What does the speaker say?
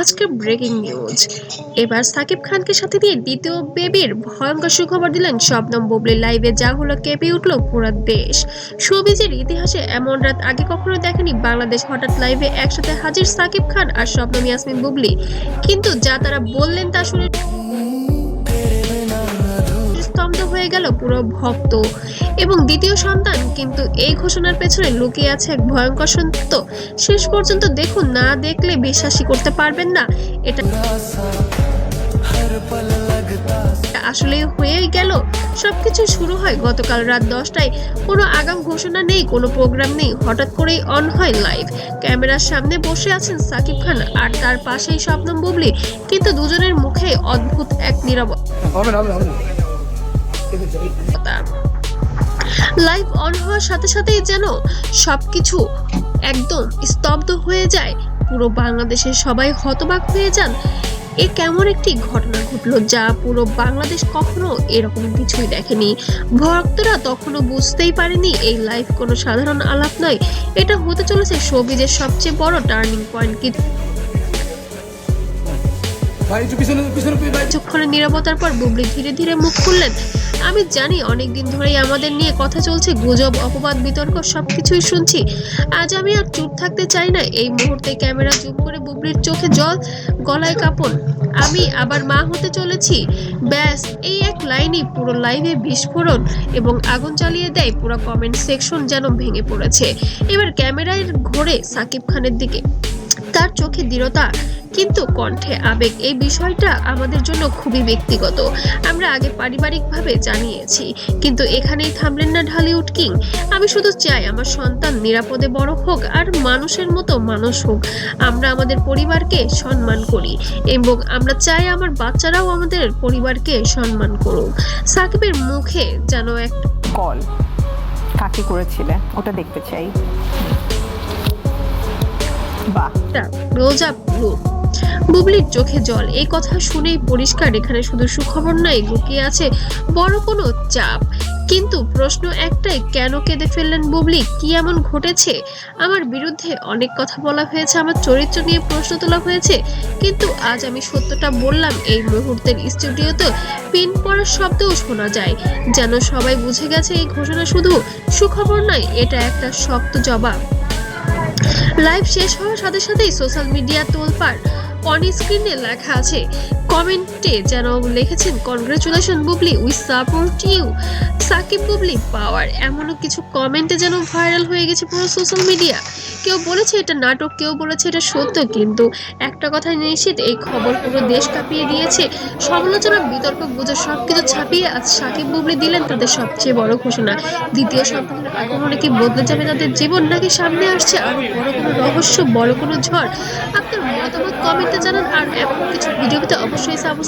আজকের breaking news এবার সাকিব খানকে সাথে দিয়ে দ্বিতীয় বেবির ভয়ঙ্কর সুখবর দিলেন শবনম বুবলির লাইভে যা হলো কেঁপে উঠল পুরো দেশ। শোবিজের ইতিহাসে এমন রাত আগে কখনো দেখেনি বাংলাদেশ। হঠাৎ লাইভে একসাথে হাজির সাকিব খান আর শবনম ইয়াসমিন বুবলি। কিন্তু যা তারা বললেন তা শুনে হয়ে গেল পুরো ভক্ত। এবং দ্বিতীয় সন্তান কিন্তু এই ঘোষণার পেছনে লুকিয়ে আছে এক ভয়ঙ্কর সত্য। শেষ পর্যন্ত দেখুন, না দেখলে বিশ্বাসই করতে পারবেন না। এটা আসলে হয়েই গেল। সবকিছু শুরু হয় গতকাল রাত দশটায়। কোনো আগাম ঘোষণা নেই, কোনো প্রোগ্রাম নেই। হঠাৎ করেই অন হয় লাইভ। ক্যামেরার সামনে বসে আছেন সাকিব খান আর তার পাশেই স্বপ্নম বুবলি। কিন্তু দুজনের মুখে অদ্ভুত এক নীরবতা লাইভ অন হওয়ার সাথে সাথেই যেন সবকিছু একদম স্তব্ধ হয়ে যায়। পুরো বাংলাদেশের সবাই হতবাক হয়ে যান। এ কেমন একটি ঘটনা ঘটলো যা পুরো বাংলাদেশ কখনো এরকম কিছুই দেখেনি। ভক্তরা তখনও বুঝতেই পারেনি এই লাইভ কোনো সাধারণ আলাপ নয়। এটা হতে চলেছে শোবিজের সবচেয়ে বড় টার্নিং পয়েন্ট ভাই কিছুক্ষণের নীরবতার পর বুবলি ধীরে ধীরে মুখ খুললেন। আমি জানি অনেকদিন ধরেই আমাদের নিয়ে কথা চলছে, গুজব, অপবাদ, বিতর্ক, সবকিছুই শুনছি। আজ আমি আর চুপ থাকতে চাই না, এই মুহূর্তে ক্যামেরা জুম করে বুবলির চোখে জল, গলায় কাপড়। আমি আবার মা হতে চলেছি। ব্যাস, এই এক লাইনই পুরো লাইভে বিস্ফোরণ এবং আগুন চালিয়ে দেয় পুরো কমেন্ট সেকশন যেন ভেঙে পড়েছে। এবার ক্যামেরায় ঘোরে সাকিব খানের দিকে। তার চোখে দৃঢ়তা। কিন্তু কণ্ঠে আবেগ, এই বিষয়টা আমাদের জন্য খুবই ব্যক্তিগত। আমরা আগে পারিবারিকভাবে জানিয়েছি, কিন্তু এখানেই থামলেন না ঢালিউড কিং। আমি শুধু চাই আমার সন্তান নিরাপদে বড় হোক আর মানুষের মতো মানুষ হোক। আমরা আমাদের পরিবারকে সম্মান করি এবং আমরা চাই আমার বাচ্চারাও আমাদের পরিবারকে সম্মান করুক। সাকিবের মুখে যেন একটা কল কাকে করেছিলে? ওটা দেখতে চাই। বাহ। রোজা লুক বুবলির চোখে জল। এই কথা শুনেই পরিষ্কার এখানে শুধু সুখবর নয়, লুকিয়ে আছে বড় কোনো চাপ। কিন্তু প্রশ্ন একটাই, কেন কেঁদে ফেললেন বুবলি? কি এমন ঘটেছে? আমার বিরুদ্ধে অনেক কথা বলা হয়েছে, আমার চরিত্র নিয়ে প্রশ্ন তোলা হয়েছে। কিন্তু আজ আমি সত্যটা বললাম, এই মুহূর্তের স্টুডিওতে পিন পড়ার শব্দও শোনা যায়। যেন সবাই বুঝে গেছে এই ঘোষণা শুধু সুখবর নয়, এটা একটা শক্ত জবাব। লাইভ শেষ হওয়ার সাথে সাথেই সোশ্যাল মিডিয়া তোলপাড় অন স্ক্রিনে লেখা আছে কমেন্টে যেন লিখেছেন congratulation Bubly we support you Shakib, Bubly পাওয়ার এমনও কিছু কমেন্টে যেন ভাইরাল হয়ে গেছে পুরো সোশ্যাল মিডিয়া কেউ বলেছে এটা নাটক, কেউ বলেছে এটা সত্য, কিন্তু একটা কথা নিশ্চিত, এই খবর পুরো দেশ কাঁপিয়ে দিয়েছে। সমালোচনা, বিতর্ক গুজব সবকিছু ছাপিয়ে আজ সাকিব, বুবলি দিলেন তাদের সবচেয়ে বড় ঘোষণা। দ্বিতীয় সন্তানের আগমনে কি বদলে যাবে তাদের জীবন, নাকি সামনে আসছে আরও বড় কোনো রহস্য, বড় কোনো ঝড়? আপনার মতামত কমেন্টে জানান, আর এমন কিছু ভিডিওতে অবশ্যই